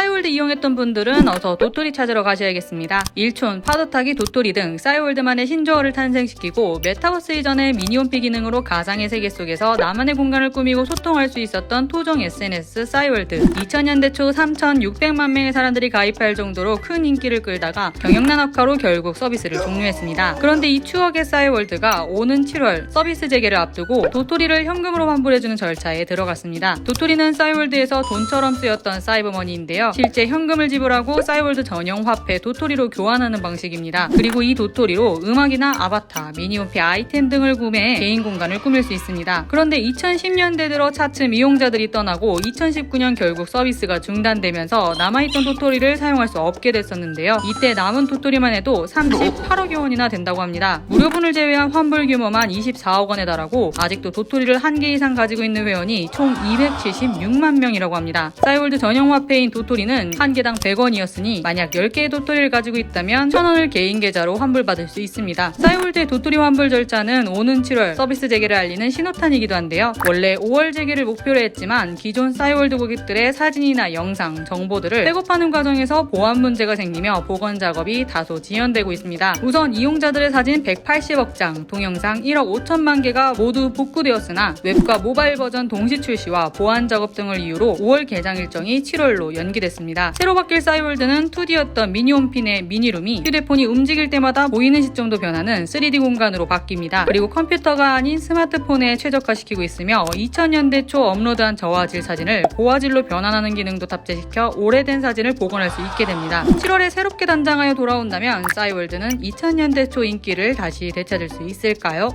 싸이월드 이용했던 분들은 어서 도토리 찾으러 가셔야겠습니다. 일촌, 파도타기, 도토리 등 싸이월드만의 신조어를 탄생시키고 메타버스 이전의 미니홈피 기능으로 가상의 세계 속에서 나만의 공간을 꾸미고 소통할 수 있었던 토종 SNS 싸이월드. 2000년대 초 3,600만 명의 사람들이 가입할 정도로 큰 인기를 끌다가 경영난 악화로 결국 서비스를 종료했습니다. 그런데 이 추억의 싸이월드가 오는 7월 서비스 재개를 앞두고 도토리를 현금으로 환불해주는 절차에 들어갔습니다. 도토리는 싸이월드에서 돈처럼 쓰였던 사이버머니인데요. 실제 현금을 지불하고 싸이월드 전용 화폐 도토리로 교환하는 방식입니다. 그리고 이 도토리로 음악이나 아바타, 미니홈피 아이템 등을 구매해 개인 공간을 꾸밀 수 있습니다. 그런데 2010년대 들어 차츰 이용자들이 떠나고 2019년 결국 서비스가 중단되면서 남아있던 도토리를 사용할 수 없게 됐었는데요. 이때 남은 도토리만 해도 38억여 원이나 된다고 합니다. 무료분을 제외한 환불 규모만 24억 원에 달하고 아직도 도토리를 한 개 이상 가지고 있는 회원이 총 276만 명이라고 합니다. 싸이월드 전용 화폐인 도토리 는 한 개당 100원이었으니 만약 10개의 도토리를 가지고 있다면 1000원을 개인 계좌로 환불받을 수 있습니다. 싸이월드의 도토리 환불 절차는 오는 7월 서비스 재개를 알리는 신호탄이기도 한데요. 원래 5월 재개를 목표로 했지만 기존 싸이월드 고객들의 사진이나 영상, 정보들을 백업하는 과정에서 보안 문제가 생기며 복원 작업이 다소 지연되고 있습니다. 우선 이용자들의 사진 180억 장, 동영상 1억 5천만 개가 모두 복구되었으나 웹과 모바일 버전 동시 출시와 보안 작업 등을 이유로 5월 개장 일정이 7월로 연기 됐습니다. 새로 바뀔 싸이월드는 2D였던 미니홈피 내 미니룸이 휴대폰이 움직일 때마다 보이는 시점도 변하는 3D 공간으로 바뀝니다. 그리고 컴퓨터가 아닌 스마트폰에 최적화시키고 있으며 2000년대 초 업로드한 저화질 사진을 고화질로 변환하는 기능도 탑재시켜 오래된 사진을 복원할 수 있게 됩니다. 7월에 새롭게 단장하여 돌아온다면 싸이월드는 2000년대 초 인기를 다시 되찾을 수 있을까요?